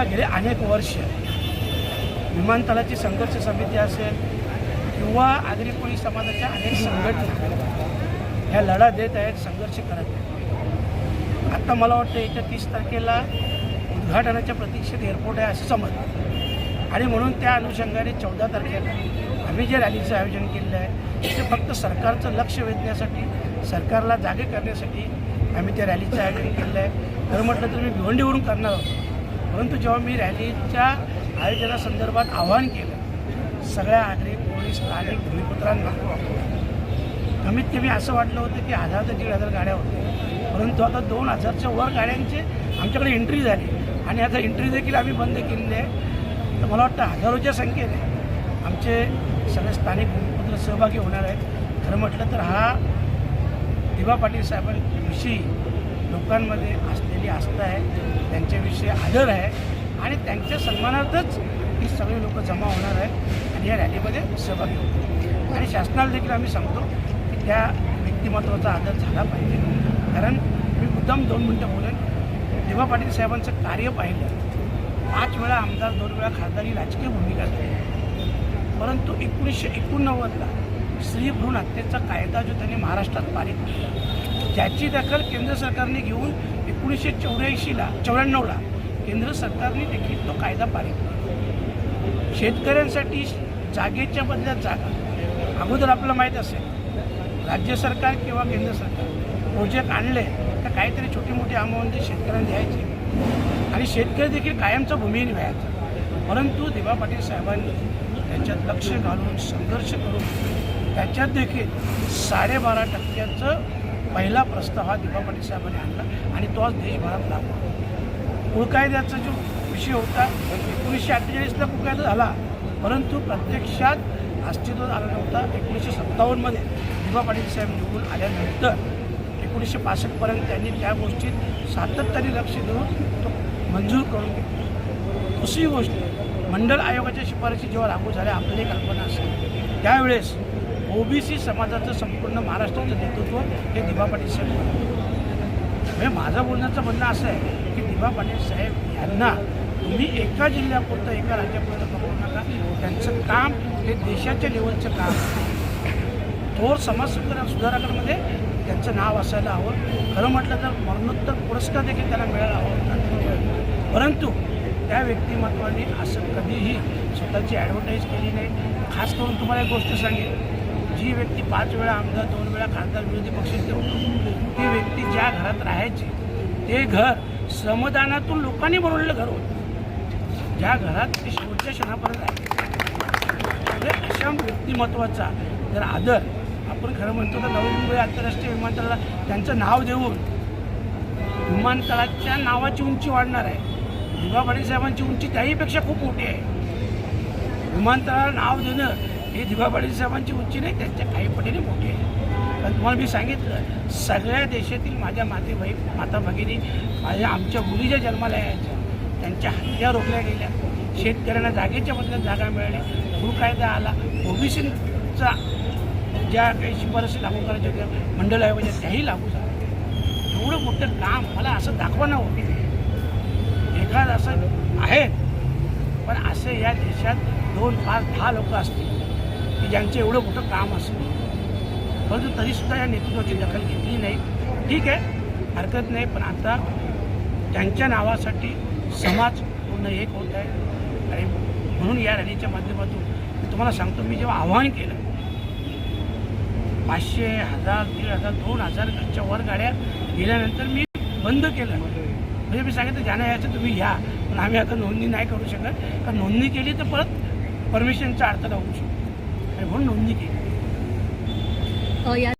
गेले अनेक वर्ष. विमानतळाची संघर्ष समिती असेल किंवा आगरी कोळी समाजाच्या अनेक संघटना ह्या लढा देत आहेत संघर्ष करत आहेत. आता मला वाटतं येत्या तीस तारखेला उद्घाटनाच्या प्रतीक्षेत एअरपोर्ट आहे असं समजतं. आणि म्हणून त्या अनुषंगाने चौदा तारखेला आम्ही जे रॅलीचं आयोजन केलेलं आहे ते फक्त सरकारचं लक्ष वेधण्यासाठी सरकारला जागे करण्यासाठी आम्ही त्या रॅलीचं आयोजन केलेलं आहे. खरं म्हटलं तर मी भिवंडीवरून करणार आहोत परंतु जेव्हा मी रॅलीच्या आयोजनासंदर्भात आवाहन केलं सगळ्या आगरी पोलीस स्थानिक भूमिपुत्रांना कमीत कमी असं वाटलं होतं की हजार ते दीड हजार गाड्या होत्या. परंतु आता दोन हजारच्या वर गाड्यांचे आमच्याकडे एंट्री झाली. आणि आता एंट्री देखील आम्ही बंद केलेली आहे. तर मला वाटतं हजारोच्या संख्येने आमचे सगळे स्थानिक भूमिपुत्र सहभागी होणार आहेत. खरं म्हटलं तर हा दिवा पाटील साहेबांविषयी लोकांमध्ये असलेली आस्था आहे त्यांच्याविषयी आदर आहे आणि त्यांच्या सन्मानार्थच ही सगळी लोक जमा होणार आहेत आणि या रॅलीमध्ये सहभागी होतो आणि शासनाला देखील आम्ही सांगतो की त्या व्यक्तिमत्वाचा आदर झाला पाहिजे. कारण मी मुद्दाम दोन मिनटं बोलेन. देवा पाटील साहेबांचं कार्य पाहिलं. पाच वेळा आमदार दोन वेळा खासदारी राजकीय भूमिका झाली परंतु एकोणीसशे एकोणनव्वदला स्त्री भ्रूण हत्येचा कायदा जो त्यांनी महाराष्ट्रात पारित केला ज्याची दखल केंद्र सरकारने घेऊन एकोणीसशे चौऱ्याऐंशीला चौऱ्याण्णवला केंद्र सरकारने देखील तो कायदा पारित केला. शेतकऱ्यांसाठी जागेच्या बदल्यात जागा. अगोदर आपलं माहीत असेल राज्य सरकार किंवा केंद्र सरकार प्रोजेक्ट आणले तर काहीतरी छोटी मोठी अमाऊंट शेतकऱ्यांना द्यायची. आणि शेतकरी देखील कायमचा भूमीहीन व्हायचा. परंतु दिवा पाटील साहेबांनी त्याच्यात लक्ष घालून संघर्ष करून त्याच्यात देखील साडेबारा टक्क्याचं पहिला प्रस्ताव हा दिवा पाटील साहेबांनी आणला आणि तो आज देशभरात लागू कुळकायद्याचा जो विषय होता एकोणीसशे अठ्ठेचाळीसला कुळकायदा झाला. परंतु प्रत्यक्षात अस्तित्वात आला नव्हता एकोणीसशे सत्तावन्नमध्ये. दिपा पाटील साहेब निवडून आल्यानंतर एकोणीसशे पासष्टपर्यंत त्यांनी त्या गोष्टीत सातत्याने लक्ष देऊन तो मंजूर करून घेतला. दुसरी गोष्ट मंडळ आयोगाच्या शिफारशी जेव्हा लागू झाल्या आपली कल्पना असेल. त्यावेळेस ओबीसी समाजाचं संपूर्ण महाराष्ट्राचं नेतृत्व हे दिभा पाटील साहेब म्हणजे माझं बोलण्याचं म्हणणं असं आहे की दिभा पाटील साहेब यांना तुम्ही एका जिल्ह्यापुरतं एका राज्यापुरतं बघू नका. त्यांचं काम हे देशाच्या लेवलचं काम थोर समाज सुधारकांमध्ये त्यांचं नाव असायला हवं. खरं म्हटलं तर मरणोत्तर पुरस्कार देखील त्यांना मिळायला हवा परंतु त्या व्यक्तिमत्वाने असं कधीही स्वतःची ॲडव्हर्टाईज केली नाही. खास करून तुम्हाला एक गोष्ट सांगेल जी व्यक्ती पाच वेळा आमदार दोन वेळा खासदार विरोधी पक्षाचे होतो ती व्यक्ती ज्या घरात राहायची ते घर श्रमदानातून लोकांनी बनवलेलं घर होतं. ज्या घरात ते शेवटच्या क्षणापर्यंत राहायचे म्हणजे अशा व्यक्तिमत्वाचा जर आदर आपण खरं म्हणतो तर नवी मुंबई आंतरराष्ट्रीय विमानतळाला त्यांचं नाव देऊन विमानतळाच्या नावाची उंची वाढणार आहे. दिवा पाटील साहेबांची उंची त्याहीपेक्षा खूप मोठी आहे. विमानतळाला नाव देणं हे दिवाबाडी साहेबांची उंची नाही त्यांच्या काही पटीने मोठी आहे पण तुम्हाला मी सांगितलं सगळ्या देशातील माझ्या माते भाई माता भगिनी माझ्या आमच्या मुली ज्या जन्माला यायच्या त्यांच्या हत्या रोखल्या गेल्या. शेतकऱ्यांना जागेच्या मधल्या जागा मिळाल्या भू कायदा आला. ओबीसीचा ज्या काही शिफारसी लागू करायच्या होत्या मंडळ आयोगाच्या त्याही लागू झाल्या. एवढं मोठं काम मला असं दाखवणं होते होती एखाद असं आहे. पण असे या देशात दोन पाच दहा लोक असतील. ज्यांचं एवढं मोठं काम असेल. परंतु तरीसुद्धा या नेतृत्वाची दखल घेतली नाही. ठीक आहे हरकत नाही पण आता त्यांच्या नावासाठी समाज पूर्ण एक होत आहे. आणि म्हणून या रॅलीच्या माध्यमातून मी तुम्हाला सांगतो मी जेव्हा आव्हान केलं पाचशे हजार दीड हजार दोन हजारच्या वर गाड्या गेल्यानंतर मी बंद केलं. म्हणजे मी सांगितलं ज्यांना यायचं तुम्ही या. पण आम्ही आता नोंदणी नाही करू शकत. कारण नोंदणी केली तर परत परमिशनचा अडथळा होऊ शकतो. आणि म्हणून नोंदणी केली अ, या